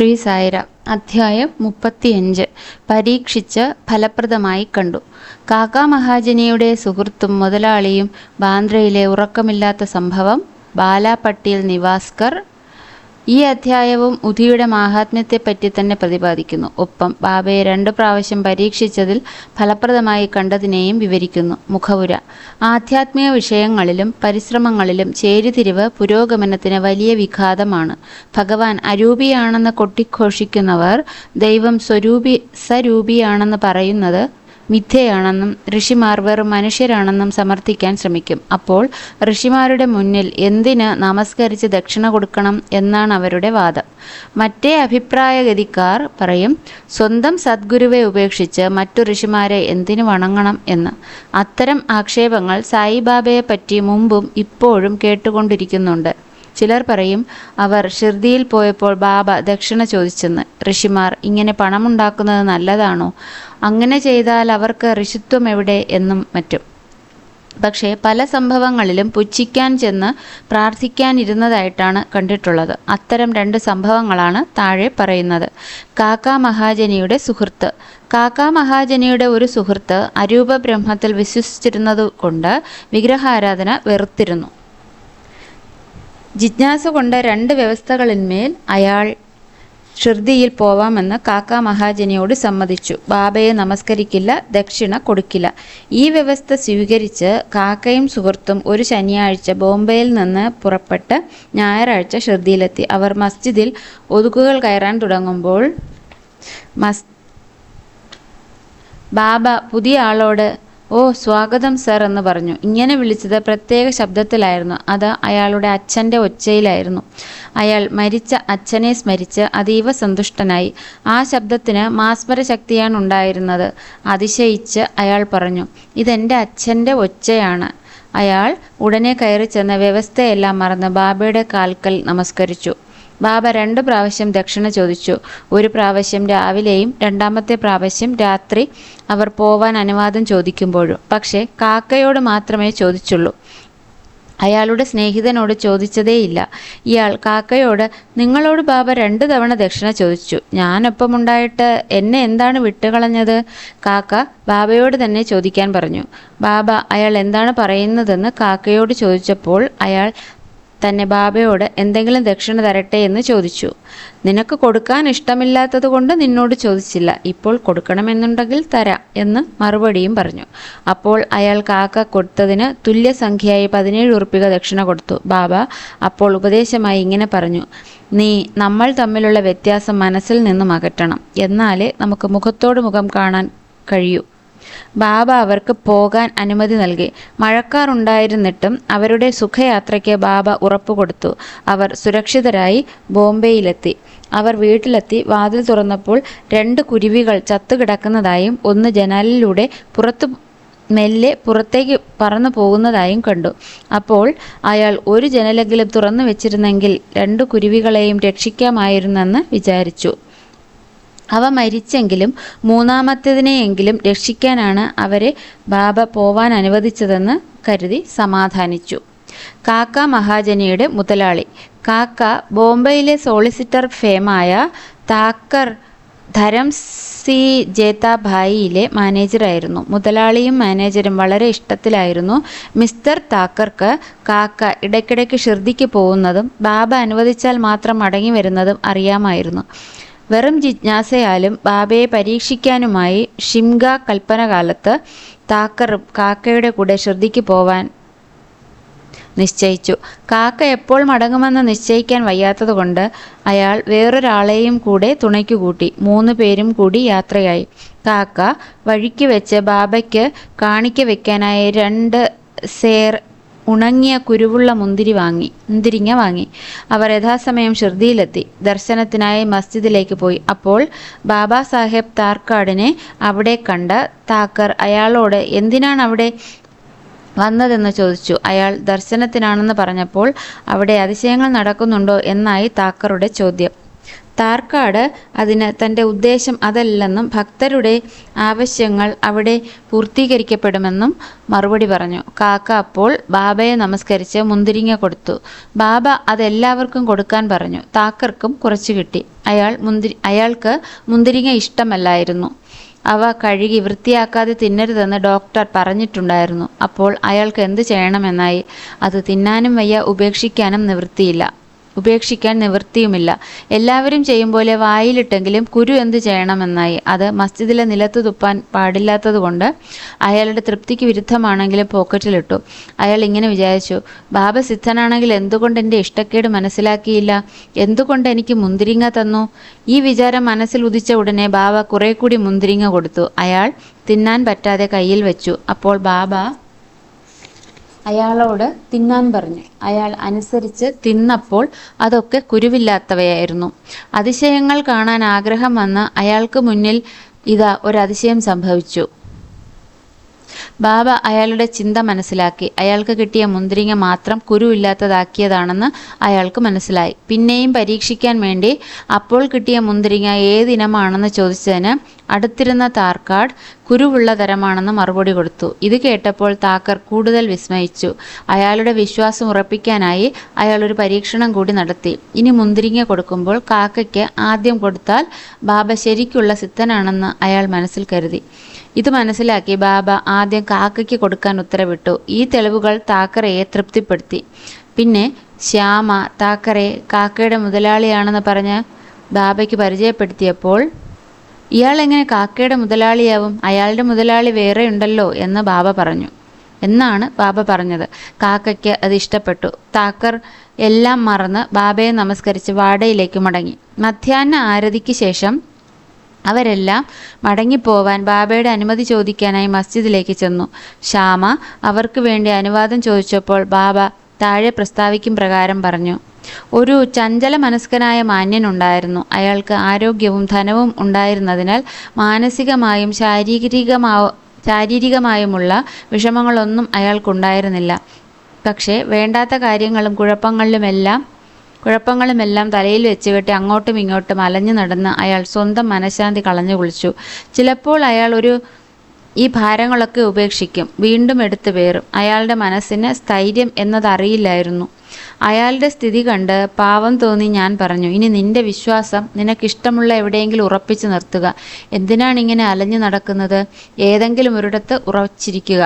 ശ്രീ സായിര അധ്യായം മുപ്പത്തിയഞ്ച്. പരീക്ഷിച്ച് ഫലപ്രദമായി കണ്ടു. കാക്കാ മഹാജനിയുടെ സുഹൃത്തും മുതലാളിയും ബാന്ദ്രയിലെ ഉറക്കമില്ലാത്ത സംഭവം ബാലാപട്ടിയിൽ നിവാസ്കർ ഈ അധ്യായവും ഉധിയുടെ മാഹാത്മ്യത്തെപ്പറ്റി തന്നെ പ്രതിപാദിക്കുന്നു. ഒപ്പം ബാബയെ രണ്ടു പ്രാവശ്യം പരീക്ഷിച്ചതിൽ ഫലപ്രദമായി കണ്ടതിനെയും വിവരിക്കുന്നു. മുഖപുര ആധ്യാത്മിക വിഷയങ്ങളിലും പരിശ്രമങ്ങളിലും ചേരിതിരിവ് പുരോഗമനത്തിന് വലിയ വിഘാതമാണ്. ഭഗവാൻ അരൂപിയാണെന്ന് കൊട്ടിഘോഷിക്കുന്നവർ ദൈവം സ്വരൂപി സരൂപിയാണെന്ന് പറയുന്നത് മിഥ്യയാണെന്നും ഋഷിമാർ വെറും മനുഷ്യരാണെന്നും സമർത്ഥിക്കാൻ ശ്രമിക്കും. അപ്പോൾ ഋഷിമാരുടെ മുന്നിൽ എന്തിന് നമസ്കരിച്ച് ദക്ഷിണ കൊടുക്കണം എന്നാണ് അവരുടെ വാദം. മറ്റേ അഭിപ്രായഗതിക്കാർ പറയും സ്വന്തം സദ്ഗുരുവെ ഉപേക്ഷിച്ച് മറ്റു ഋഷിമാരെ എന്തിനു വണങ്ങണം എന്ന്. അത്തരം ആക്ഷേപങ്ങൾ സായിബാബയെ പറ്റി മുമ്പും ഇപ്പോഴും കേട്ടുകൊണ്ടിരിക്കുന്നുണ്ട്. ചിലർ പറയും അവർ ഷിർദിയിൽ പോയപ്പോൾ ബാബ ദക്ഷിണ ചോദിച്ചെന്ന്. ഋഷിമാർ ഇങ്ങനെ പണമുണ്ടാക്കുന്നത് നല്ലതാണോ? അങ്ങനെ ചെയ്താൽ അവർക്ക് ഋഷിത്വം എവിടെ? എന്നും മറ്റും. പക്ഷേ പല സംഭവങ്ങളിലും പുച്ഛിക്കാൻ ചെന്ന് പ്രാർത്ഥിക്കാനിരുന്നതായിട്ടാണ് കണ്ടിട്ടുള്ളത്. അത്തരം രണ്ട് സംഭവങ്ങളാണ് താഴെ പറയുന്നത്. കാക്ക മഹാജനിയുടെ സുഹൃത്ത്. കാക്ക മഹാജനിയുടെ ഒരു സുഹൃത്ത് അരൂപ ബ്രഹ്മത്തിൽ വിശ്വസിച്ചിരുന്നതുകൊണ്ട് വിഗ്രഹാരാധന വെറുത്തിരുന്നു. ജിജ്ഞാസ കൊണ്ട രണ്ട് വ്യവസ്ഥകളിന്മേൽ അയാൾ ഷിർദിയിൽ പോവാമെന്ന് കാക്ക മഹാജനിയോട് സമ്മതിച്ചു. ബാബയെ നമസ്കരിക്കില്ല ദക്ഷിണ കൊടുക്കില്ല. ഈ വ്യവസ്ഥ സ്വീകരിച്ച് കാക്കയും സുഹൃത്തും ഒരു ശനിയാഴ്ച ബോംബെയിൽ നിന്ന് പുറപ്പെട്ട് ഞായറാഴ്ച ഷിർദിയിലെത്തി അവർ മസ്ജിദിൽ ഒതുക്കുകൾ കയറാൻ തുടങ്ങുമ്പോൾ മസ് ബാബ പുതിയ ആളോട് ഓ സ്വാഗതം സർ എന്ന് പറഞ്ഞു. ഇങ്ങനെ വിളിച്ചത് പ്രത്യേക ശബ്ദത്തിലായിരുന്നു. അത് അയാളുടെ അച്ഛന്റെ ഒച്ചയിലായിരുന്നു. അയാൾ മരിച്ച അച്ഛനെ സ്മരിച്ച് അതീവ സന്തുഷ്ടനായി. ആ ശബ്ദത്തിന് മാസ്മര ശക്തിയാണ് ഉണ്ടായിരുന്നത്. അതിശയിച്ച് അയാൾ പറഞ്ഞു ഇതെന്റെ അച്ഛന്റെ ഒച്ചയാണ്. അയാൾ ഉടനെ കയറി ചെന്ന് വ്യവസ്ഥയെല്ലാം മറന്ന് ബാബയുടെ കാൽക്കൽ നമസ്കരിച്ചു. ബാബ രണ്ട് പ്രാവശ്യം ദക്ഷിണ ചോദിച്ചു. ഒരു പ്രാവശ്യം രാവിലെയും രണ്ടാമത്തെ പ്രാവശ്യം രാത്രി അവർ പോവാൻ അനുവാദം ചോദിക്കുമ്പോഴും. പക്ഷേ കാക്കയോട് മാത്രമേ ചോദിച്ചുള്ളൂ. അയാളുടെ സ്നേഹിതനോട് ചോദിച്ചതേയില്ല. ഇയാൾ കാക്കയോട് നിങ്ങളോട് ബാബ രണ്ട് തവണ ദക്ഷിണ ചോദിച്ചു. ഞാനൊപ്പമുണ്ടായിട്ട് എന്നെ എന്താണ് വിട്ടുകളഞ്ഞത്? കാക്ക ബാബയോട് തന്നെ ചോദിക്കാൻ പറഞ്ഞു. ബാബ അയാൾ എന്താണ് പറയുന്നതെന്ന് കാക്കയോട് ചോദിച്ചപ്പോൾ അയാൾ തന്നെ ബാബയോട് എന്തെങ്കിലും ദക്ഷിണ തരട്ടെ എന്ന് ചോദിച്ചു. നിനക്ക് കൊടുക്കാൻ ഇഷ്ടമില്ലാത്തത് കൊണ്ട് നിന്നോട് ചോദിച്ചില്ല. ഇപ്പോൾ കൊടുക്കണമെന്നുണ്ടെങ്കിൽ തരാം എന്ന് മറുപടിയും പറഞ്ഞു. അപ്പോൾ അയാൾ കാക്ക കൊടുത്തതിന് തുല്യസംഖ്യയായി പതിനേഴ് ഉറുപ്പിക ദക്ഷിണ കൊടുത്തു. ബാബ അപ്പോൾ ഉപദേശമായി ഇങ്ങനെ പറഞ്ഞു. നീ നമ്മൾ തമ്മിലുള്ള വ്യത്യാസം മനസ്സിൽ നിന്നും അകറ്റണം. എന്നാലേ നമുക്ക് മുഖത്തോട് മുഖം കാണാൻ കഴിയൂ. ബാബ അവർക്ക് പോകാൻ അനുമതി നൽകി. മഴക്കാർ ഉണ്ടായിരുന്നിട്ടും അവരുടെ സുഖയാത്രയ്ക്ക് ബാബ ഉറപ്പു കൊടുത്തു. അവർ സുരക്ഷിതരായി ബോംബെയിലെത്തി. അവർ വീട്ടിലെത്തി. വാതിൽ തുറന്നപ്പോൾ രണ്ട് കുരുവികൾ ചത്തുകിടക്കുന്നതായും ഒന്ന് ജനാലിലൂടെ പുറത്തു മെല്ലെ പുറത്തേക്ക് പറന്നു പോകുന്നതായും കണ്ടു. അപ്പോൾ അയാൾ ഒരു ജനലെങ്കിലും തുറന്നു വെച്ചിരുന്നെങ്കിൽ രണ്ട് കുരുവികളെയും രക്ഷിക്കാമായിരുന്നെന്ന് വിചാരിച്ചു. അവ മരിച്ചെങ്കിലും മൂന്നാമത്തേതിനെയെങ്കിലും രക്ഷിക്കാനാണ് അവരെ ബാബ പോവാൻ അനുവദിച്ചതെന്ന് കരുതി സമാധാനിച്ചു. കാക്ക മഹാജനിയുടെ മുതലാളി. കാക്ക ബോംബെയിലെ സോളിസിറ്റർ ഫേമായ താക്കർ ധരം സി ജേതാഭായിയിലെ മാനേജറായിരുന്നു മുതലാളിയും മാനേജരും വളരെ ഇഷ്ടത്തിലായിരുന്നു മിസ്റ്റർ താക്കർക്ക് കാക്ക ഇടയ്ക്കിടയ്ക്ക് ഷിർദിക്ക് പോകുന്നതും ബാബ അനുവദിച്ചാൽ മാത്രം മടങ്ങി വരുന്നതും അറിയാമായിരുന്നു. വെറും ജിജ്ഞാസയാലും ബാബയെ പരീക്ഷിക്കാനുമായി ഷിംഗ കൽപ്പനകാലത്ത് താക്കറും കാക്കയുടെ കൂടെ ശ്രദ്ധിക്ക് പോവാൻ നിശ്ചയിച്ചു. കാക്ക എപ്പോൾ മടങ്ങുമെന്ന് നിശ്ചയിക്കാൻ വയ്യാത്തതുകൊണ്ട് അയാൾ വേറൊരാളെയും കൂടെ തുണയ്ക്കു കൂട്ടി. മൂന്ന് പേരും കൂടി യാത്രയായി. കാക്ക വഴിക്ക് വെച്ച് ബാബയ്ക്ക് കാണിക്ക വെക്കാനായി രണ്ട് സേർ ഉണങ്ങിയ കുരുവുള്ള മുന്തിരി വാങ്ങി മുന്തിരിങ്ങ വാങ്ങി. അവർ യഥാസമയം ഷിർദിയിലെത്തി ദർശനത്തിനായി മസ്ജിദിലേക്ക് പോയി. അപ്പോൾ ബാബാ സാഹേബ് താർക്കാടിനെ അവിടെ കണ്ട താക്കർ അയാളോട് എന്തിനാണ് അവിടെ വന്നതെന്ന് ചോദിച്ചു. അയാൾ ദർശനത്തിനാണെന്ന് പറഞ്ഞപ്പോൾ അവിടെ അതിശയങ്ങൾ നടക്കുന്നുണ്ടോ? എന്നായി താക്കറുടെ ചോദ്യം. താർക്കാട് അതിന് തന്റെ ഉദ്ദേശം അതല്ലെന്നും ഭക്തരുടെ ആവശ്യങ്ങൾ അവിടെ പൂർത്തീകരിക്കപ്പെടുമെന്നും മറുപടി പറഞ്ഞു. കാക്ക അപ്പോൾ ബാബയെ നമസ്കരിച്ച് മുന്തിരിങ്ങ കൊടുത്തു. ബാബ അതെല്ലാവർക്കും കൊടുക്കാൻ പറഞ്ഞു. താക്കർക്കും കുറച്ച് കിട്ടി. അയാൾ മുന്തിരി അയാൾക്ക് മുന്തിരിങ്ങ ഇഷ്ടമല്ലായിരുന്നു. അവ കഴുകി വൃത്തിയാക്കാതെ തിന്നരുതെന്ന് ഡോക്ടർ പറഞ്ഞിട്ടുണ്ടായിരുന്നു. അപ്പോൾ അയാൾക്ക് എന്ത് ചെയ്യണമെന്നായി? അത് തിന്നാനും വയ്യ ഉപേക്ഷിക്കാനും നിവൃത്തിയില്ല. ഉപേക്ഷിക്കാൻ നിവൃത്തിയുമില്ല. എല്ലാവരും ചെയ്യും പോലെ വായിലിട്ടെങ്കിലും കുരു എന്ത് ചെയ്യണമെന്നായി. അത് മസ്ജിദിലെ നിലത്ത് തുപ്പാൻ പാടില്ലാത്തതുകൊണ്ട് അയാളുടെ തൃപ്തിക്ക് വിരുദ്ധമാണെങ്കിലും പോക്കറ്റിലിട്ടു. അയാൾ ഇങ്ങനെ വിചാരിച്ചു ബാബ സിദ്ധനാണെങ്കിൽ എന്തുകൊണ്ട് എന്റെ ഇഷ്ടക്കേട് മനസ്സിലാക്കിയില്ല? എന്തുകൊണ്ട് എനിക്ക് മുന്തിരിങ്ങ തന്നു? ഈ വിചാരം മനസ്സിൽ ഉദിച്ച ഉടനെ ബാബ കുറെ കൂടി മുന്തിരിങ്ങ കൊടുത്തു. അയാൾ തിന്നാൻ പറ്റാതെ കയ്യിൽ വെച്ചു. അപ്പോൾ ബാബ അയാളോട് തിന്നാൻ പറഞ്ഞു. അയാൾ അനുസരിച്ച് തിന്നപ്പോൾ അതൊക്കെ കുരുവില്ലാത്തവയായിരുന്നു. അതിശയങ്ങൾ കാണാൻ ആഗ്രഹം വന്ന് അയാൾക്ക് മുന്നിൽ ഇതാ ഒരു അതിശയം സംഭവിച്ചു. ബാബ അയാളുടെ ചിന്ത മനസ്സിലാക്കി. അയാൾക്ക് കിട്ടിയ മുന്തിരിങ്ങ മാത്രം കുരുവില്ലാത്തതാക്കിയതാണെന്ന് അയാൾക്ക് മനസ്സിലായി. പിന്നെയും പരീക്ഷിക്കാൻ വേണ്ടി അപ്പോൾ കിട്ടിയ മുന്തിരിങ്ങ ഏതിനമാണെന്ന് ചോദിച്ചതിന് അടുത്തിരുന്ന താർക്കാട് കുരുവുള്ള തരമാണെന്ന് മറുപടി കൊടുത്തു. ഇത് കേട്ടപ്പോൾ താക്കർ കൂടുതൽ വിസ്മയിച്ചു. അയാളുടെ വിശ്വാസം ഉറപ്പിക്കാനായി അയാൾ ഒരു പരീക്ഷണം കൂടി നടത്തി. ഇനി മുന്തിരിങ്ങ കൊടുക്കുമ്പോൾ കാക്കയ്ക്ക് ആദ്യം കൊടുത്താൽ ബാബ ശരിക്കുള്ള സിദ്ധനാണെന്ന് അയാൾ മനസ്സിൽ കരുതി. ഇത് മനസ്സിലാക്കി ബാബ ആദ്യം കാക്കയ്ക്ക് കൊടുക്കാൻ ഉത്തരവിട്ടു. ഈ തെളിവുകൾ താക്കറയെ തൃപ്തിപ്പെടുത്തി. പിന്നെ ശ്യാമ താക്കറെ കാക്കയുടെ മുതലാളിയാണെന്ന് പറഞ്ഞ് ബാബയ്ക്ക് പരിചയപ്പെടുത്തിയപ്പോൾ ഇയാൾ എങ്ങനെ കാക്കയുടെ മുതലാളിയാവും? അയാളുടെ മുതലാളി വേറെ ഉണ്ടല്ലോ എന്ന് ബാബ പറഞ്ഞു. എന്നാണ് ബാബ പറഞ്ഞത്. കാക്കയ്ക്ക് അത് ഇഷ്ടപ്പെട്ടു. താക്കർ എല്ലാം മറന്ന് ബാബയെ നമസ്കരിച്ച് വാടയിലേക്ക് മടങ്ങി. മധ്യാഹ്ന ആരതിക്ക് ശേഷം അവരെല്ലാം മടങ്ങിപ്പോവാൻ ബാബയുടെ അനുമതി ചോദിക്കാനായി മസ്ജിദിലേക്ക് ചെന്നു. ശ്യാമ അവർക്ക് വേണ്ടി അനുവാദം ചോദിച്ചപ്പോൾ ബാബ താഴെ പ്രസ്താവിക്കും പ്രകാരം പറഞ്ഞു ഒരു ചഞ്ചല മനസ്കനായ മാന്യനുണ്ടായിരുന്നു അയാൾക്ക് ആരോഗ്യവും ധനവും ഉണ്ടായിരുന്നതിനാൽ മാനസികമായും ശാരീരികമാ ശാരീരികമായുമുള്ള വിഷമങ്ങളൊന്നും അയാൾക്കുണ്ടായിരുന്നില്ല. പക്ഷേ വേണ്ടാത്ത കാര്യങ്ങളും കുഴപ്പങ്ങളിലുമെല്ലാം കുഴപ്പങ്ങളുമെല്ലാം തലയിൽ വെച്ചുകെട്ടി അങ്ങോട്ടും ഇങ്ങോട്ടും അലഞ്ഞു നടന്ന് അയാൾ സ്വന്തം മനഃശാന്തി കളഞ്ഞു കുളിച്ചു. ചിലപ്പോൾ അയാൾ ഒരു ഈ ഭാരങ്ങളൊക്കെ ഉപേക്ഷിക്കും. വീണ്ടും എടുത്തു പേറും. അയാളുടെ മനസ്സിന് സ്ഥൈര്യം എന്നതറിയില്ലായിരുന്നു. അയാളുടെ സ്ഥിതി കണ്ട് പാവം തോന്നി ഞാൻ പറഞ്ഞു ഇനി നിന്റെ വിശ്വാസം നിനക്കിഷ്ടമുള്ള എവിടെയെങ്കിലും ഉറപ്പിച്ചു നിർത്തുക. എന്തിനാണ് ഇങ്ങനെ അലഞ്ഞു നടക്കുന്നത്? ഏതെങ്കിലും ഒരിടത്ത് ഉറച്ചിരിക്കുക.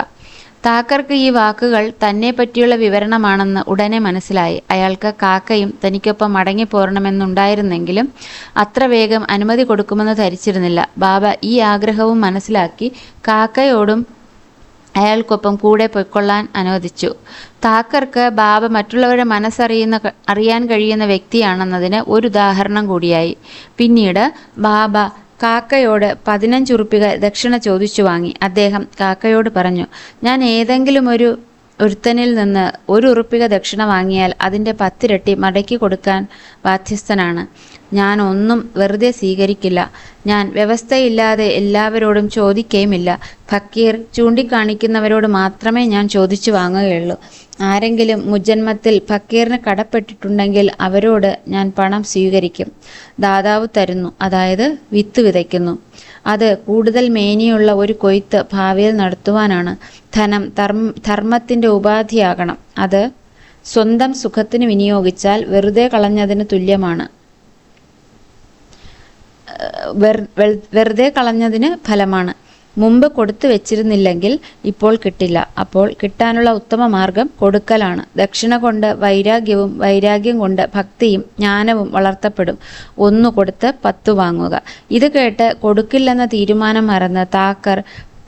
താക്കർക്ക് ഈ വാക്കുകൾ തന്നെ പറ്റിയുള്ള വിവരണമാണെന്ന് ഉടനെ മനസ്സിലായി. അയാൾക്ക് കാക്കയും തനിക്കൊപ്പം മടങ്ങി പോരണമെന്നുണ്ടായിരുന്നെങ്കിലും അത്ര വേഗം അനുമതി കൊടുക്കുമെന്ന് ധരിച്ചിരുന്നില്ല. ബാബ ഈ ആഗ്രഹവും മനസ്സിലാക്കി കാക്കയോടും അയാൾക്കൊപ്പം കൂടെ പൊയ്ക്കൊള്ളാൻ അനുവദിച്ചു. താക്കർക്ക് ബാബ മറ്റുള്ളവരുടെ മനസ്സറിയുന്ന അറിയാൻ കഴിയുന്ന വ്യക്തിയാണെന്നതിന് ഒരു ഉദാഹരണം കൂടിയായി. പിന്നീട് ബാബ കാക്കയോട് പതിനഞ്ചുറുപ്പിക ദക്ഷിണ ചോദിച്ചു വാങ്ങി. അദ്ദേഹം കാക്കയോട് പറഞ്ഞു ഞാൻ ഏതെങ്കിലും ഒരു ഒരുത്തനിൽ നിന്ന് ഒരു ഉറുപ്പിക ദക്ഷിണ വാങ്ങിയാൽ അതിന്റെ പത്തിരട്ടി മടക്കി കൊടുക്കാൻ ബാധ്യസ്ഥനാണ്. ഞാൻ ഒന്നും വെറുതെ സ്വീകരിക്കില്ല. ഞാൻ വ്യവസ്ഥയില്ലാതെ എല്ലാവരോടും ചോദിക്കുകയുമില്ല ഫക്കീർ ചൂണ്ടിക്കാണിക്കുന്നവരോട് മാത്രമേ ഞാൻ ചോദിച്ചു വാങ്ങുകയുള്ളൂ. ആരെങ്കിലും മുജന്മത്തിൽ ഫക്കീറിന് കടപ്പെട്ടിട്ടുണ്ടെങ്കിൽ അവരോട് ഞാൻ പണം സ്വീകരിക്കും. ദാതാവ് തരുന്നു അതായത് വിത്ത് വിതയ്ക്കുന്നു. അത് കൂടുതൽ മേനിയുള്ള ഒരു കൊയ്ത്ത് ഭാവിയിൽ നടത്തുവാനാണ്. ധനം ധർമ്മ ധർമ്മത്തിന്റെ ഉപാധിയാകണം. അത് സ്വന്തം സുഖത്തിന് വിനിയോഗിച്ചാൽ വെറുതെ കളഞ്ഞതിന് തുല്യമാണ്. വെറുതെ കളഞ്ഞതിന് ഫലമാണ്. മുമ്പ് കൊടുത്തു വെച്ചിരുന്നില്ലെങ്കിൽ ഇപ്പോൾ കിട്ടില്ല. അപ്പോൾ കിട്ടാനുള്ള ഉത്തമ മാർഗം കൊടുക്കലാണ്. ദക്ഷിണ കൊണ്ട് വൈരാഗ്യവും വൈരാഗ്യം കൊണ്ട് ഭക്തിയും ജ്ഞാനവും വളർത്തപ്പെടും. ഒന്നു കൊടുത്ത് പത്തു വാങ്ങുക. ഇത് കേട്ട് കൊടുക്കില്ലെന്ന തീരുമാനം മറന്ന് താക്കർ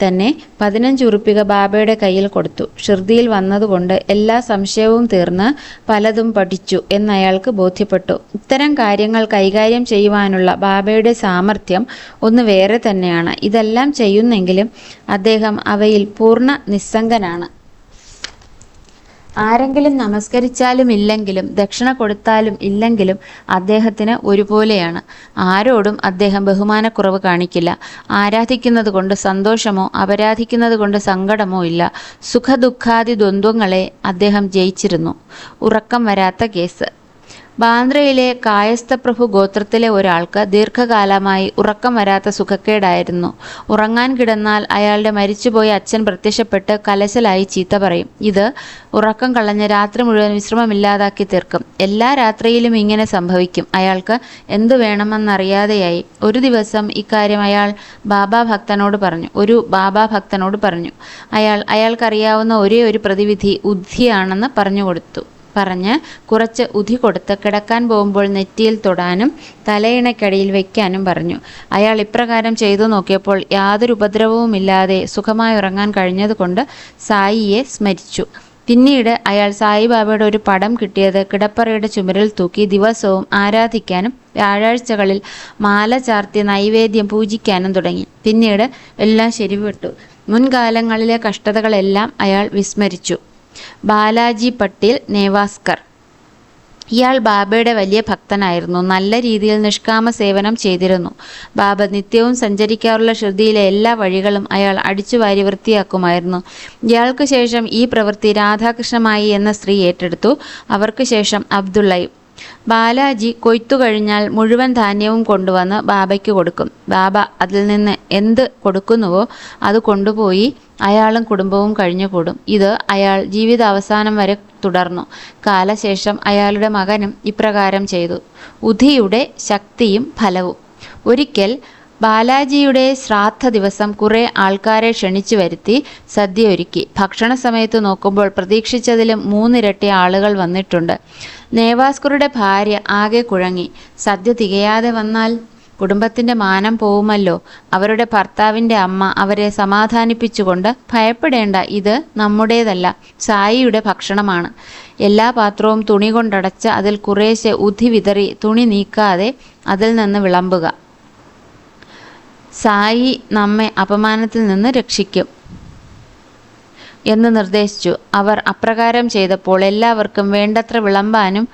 തന്നെ പതിനഞ്ച് ഉറുപ്പിക ബാബയുടെ കയ്യിൽ കൊടുത്തു. ഷിർദിയിൽ വന്നതുകൊണ്ട് എല്ലാ സംശയവും തീർന്ന് പലതും പഠിച്ചു എന്നയാൾക്ക് ബോധ്യപ്പെട്ടു. ഇത്തരം കാര്യങ്ങൾ കൈകാര്യം ചെയ്യുവാനുള്ള ബാബയുടെ സാമർഥ്യം ഒന്ന് വേറെ തന്നെയാണ്. ഇതെല്ലാം ചെയ്യുന്നെങ്കിലും അദ്ദേഹം അവയിൽ പൂർണ നിസ്സംഗനാണ്. ആരെങ്കിലും നമസ്കരിച്ചാലും ഇല്ലെങ്കിലും ദക്ഷിണ കൊടുത്താലും ഇല്ലെങ്കിലും അദ്ദേഹത്തിന് ഒരുപോലെയാണ്. ആരോടും അദ്ദേഹം ബഹുമാനക്കുറവ് കാണിക്കില്ല. ആരാധിക്കുന്നത് കൊണ്ട് സന്തോഷമോ അപരാധിക്കുന്നത് കൊണ്ട് സങ്കടമോ ഇല്ല. സുഖദുഃഖാദി ദ്വന്ദ്വങ്ങളെ അദ്ദേഹം ജയിച്ചിരുന്നു. ഉറക്കം വരാത്ത കേസ്. ബാന്ദ്രയിലെ കായസ്ഥപ്രഭു ഗോത്രത്തിലെ ഒരാൾക്ക് ദീർഘകാലമായി ഉറക്കം വരാത്ത സുഖക്കേടായിരുന്നു. ഉറങ്ങാൻ കിടന്നാൽ അയാളുടെ മരിച്ചുപോയ അച്ഛൻ പ്രത്യക്ഷപ്പെട്ട് കലശലായി ചീത്ത പറയും. ഇത് ഉറക്കം കളഞ്ഞ് രാത്രി മുഴുവൻ വിശ്രമമില്ലാതാക്കി തീർക്കും. എല്ലാ രാത്രിയിലും ഇങ്ങനെ സംഭവിക്കും. അയാൾക്ക് എന്തു വേണമെന്നറിയാതെയായി. ഒരു ദിവസം ഇക്കാര്യം അയാൾ ബാബാ ഭക്തനോട് പറഞ്ഞു. ഒരു ബാബാ ഭക്തനോട് പറഞ്ഞു. അയാൾ അയാൾക്കറിയാവുന്ന ഒരേ ഒരു പ്രതിവിധി ഉദ്ധിയാണെന്ന് പറഞ്ഞു കൊടുത്തു. പറഞ്ഞ് കുറച്ച് ഉധി കൊടുത്ത് കിടക്കാൻ പോകുമ്പോൾ നെറ്റിയിൽ തൊടാനും തലയിണയ്ക്കടിയിൽ വയ്ക്കാനും പറഞ്ഞു. അയാൾ ഇപ്രകാരം ചെയ്തു നോക്കിയപ്പോൾ യാതൊരു ഉപദ്രവവുമില്ലാതെ സുഖമായി ഉറങ്ങാൻ കഴിഞ്ഞതുകൊണ്ട് സായിയെ സ്മരിച്ചു. പിന്നീട് അയാൾ സായിബാബയുടെ ഒരു പടം കിട്ടിയത് കിടപ്പറയുടെ ചുമരിൽ തൂക്കി ദിവസവും ആരാധിക്കാനും വ്യാഴാഴ്ചകളിൽ മാല ചാർത്തി നൈവേദ്യം പൂജിക്കാനും തുടങ്ങി. പിന്നീട് എല്ലാം ശരിവിട്ടു. മുൻകാലങ്ങളിലെ കഷ്ടതകളെല്ലാം അയാൾ വിസ്മരിച്ചു. ബാലാജി പട്ടേൽ നേവാസ്കർ. ഇയാൾ ബാബയുടെ വലിയ ഭക്തനായിരുന്നു. നല്ല രീതിയിൽ നിഷ്കാമ സേവനം ചെയ്തിരുന്നു. ബാബ നിത്യവും സഞ്ചരിക്കാറുള്ള ശ്രുതിയിലെ എല്ലാ വഴികളും അയാൾ അടിച്ചുവാരി വൃത്തിയാക്കുമായിരുന്നു. ഇയാൾക്ക് ശേഷം ഈ പ്രവൃത്തി രാധാകൃഷ്ണമായി എന്ന സ്ത്രീ ഏറ്റെടുത്തു. അവർക്ക് ശേഷം അബ്ദുള്ളയും ബാലാജി കൊയ്ത്തു കഴിഞ്ഞാൽ മുഴുവൻ ധാന്യവും കൊണ്ടുവന്ന് ബാബയ്ക്ക് കൊടുക്കും. ബാബ അതിൽ നിന്ന് എന്ത് കൊടുക്കുന്നുവോ അത് കൊണ്ടുപോയി അയാളും കുടുംബവും കഴിഞ്ഞുകൂടും. ഇത് അയാൾ ജീവിത അവസാനം വരെ തുടർന്നു. കാലശേഷം അയാളുടെ മകനും ഇപ്രകാരം ചെയ്തു. ഉധിയുടെ ശക്തിയും ഫലവും. ഒരിക്കൽ ബാലാജിയുടെ ശ്രാദ്ധ ദിവസം കുറെ ആൾക്കാരെ ക്ഷണിച്ചു വരുത്തി സദ്യ ഒരുക്കി. ഭക്ഷണ സമയത്ത് നോക്കുമ്പോൾ പ്രതീക്ഷിച്ചതിലും മൂന്നിരട്ടി ആളുകൾ വന്നിട്ടുണ്ട്. നേവാസ്കറുടെ ഭാര്യ ആകെ കുഴങ്ങി. സദ്യ തികയാതെ വന്നാൽ കുടുംബത്തിന്റെ മാനം പോവുമല്ലോ. അവരുടെ ഭർത്താവിന്റെ അമ്മ അവരെ സമാധാനിപ്പിച്ചുകൊണ്ട് ഭയപ്പെടേണ്ട ഇത് നമ്മുടേതല്ല സായിയുടെ ഭക്ഷണമാണ്. എല്ലാ പാത്രവും തുണി കൊണ്ടടച്ച് അതിൽ കുറേശ്ശെ ഉധി വിതറി തുണി നീക്കാതെ അതിൽ നിന്ന് വിളമ്പുക. സായി നമ്മെ അപമാനത്തിൽ നിന്ന് രക്ഷിക്കും. എന്ന് നിർദ്ദേശിച്ചു. അവർ അപ്രകാരം ചെയ്തപ്പോൾ എല്ലാവർക്കും വേണ്ടത്ര വിളമ്പാനും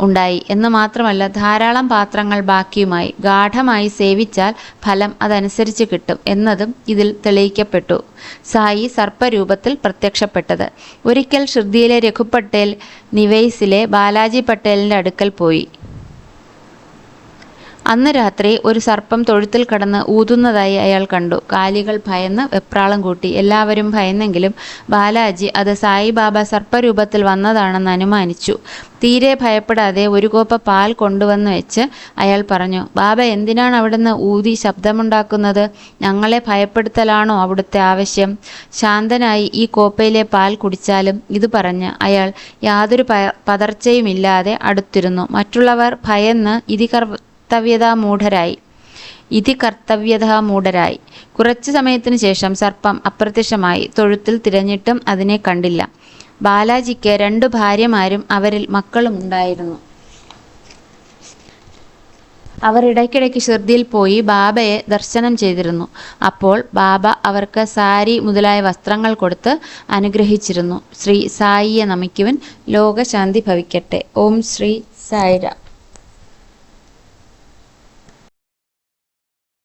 ഉണ്ടായി. എന്ന് മാത്രമല്ല ധാരാളം പാത്രങ്ങൾ ബാക്കിയുമായി ഗാഠമായി സേവിച്ചാൽ ഫലം അതനുസരിച്ച് കിട്ടും എന്നതും ഇതിൽ തെളിയിക്കപ്പെട്ടു. സായി സർപ്പരൂപത്തിൽ പ്രത്യക്ഷപ്പെട്ടത്. ഒരിക്കൽ ഷിർദിയിലെ രഘു പട്ടേൽ നിവൈസിലെ ബാലാജി പട്ടേലിന്റെ അടുക്കൽ പോയി. അന്ന് രാത്രി ഒരു സർപ്പം തൊഴുത്തിൽ കടന്ന് ഊതുന്നതായി അയാൾ കണ്ടു. കാലികൾ ഭയന്ന് വെപ്രാളം കൂട്ടി. എല്ലാവരും ഭയന്നെങ്കിലും ബാലാജി അത് സായിബാബ സർപ്പരൂപത്തിൽ വന്നതാണെന്ന് അനുമാനിച്ചു. തീരെ ഭയപ്പെടാതെ ഒരു കോപ്പ പാൽ കൊണ്ടുവന്ന് വെച്ച് അയാൾ പറഞ്ഞു ബാബ എന്തിനാണ് അവിടുന്ന് ഊതി ശബ്ദമുണ്ടാക്കുന്നത്? ഞങ്ങളെ ഭയപ്പെടുത്തലാണോ അവിടുത്തെ ആവശ്യം? ശാന്തനായി ഈ കോപ്പയിലെ പാൽ കുടിച്ചാലും ഇത് പറഞ്ഞ് അയാൾ യാതൊരു പതർച്ചയുമില്ലാതെ അടുത്തിരുന്നു. മറ്റുള്ളവർ ഭയന്ന് ഇതി കർത്തവ്യതാമൂഢരായി. ഇതി കർത്തവ്യതാമൂഢരായി. കുറച്ചു സമയത്തിനു ശേഷം സർപ്പം അപ്രത്യക്ഷമായി തൊഴുത്തിൽ തിരഞ്ഞിട്ടും അതിനെ കണ്ടില്ല. ബാലാജിക്ക് രണ്ടു ഭാര്യമാരും അവരിൽ മക്കളും ഉണ്ടായിരുന്നു അവർ ഇടയ്ക്കിടയ്ക്ക് ഷിർദിയിൽ പോയി ബാബയെ ദർശനം ചെയ്തിരുന്നു. അപ്പോൾ ബാബ അവർക്ക് സാരി മുതലായ വസ്ത്രങ്ങൾ കൊടുത്ത് അനുഗ്രഹിച്ചിരുന്നു. ശ്രീ സായിയെ നമിക്കുവൻ ലോകശാന്തി ഭവിക്കട്ടെ. ഓം ശ്രീ സായിരാം.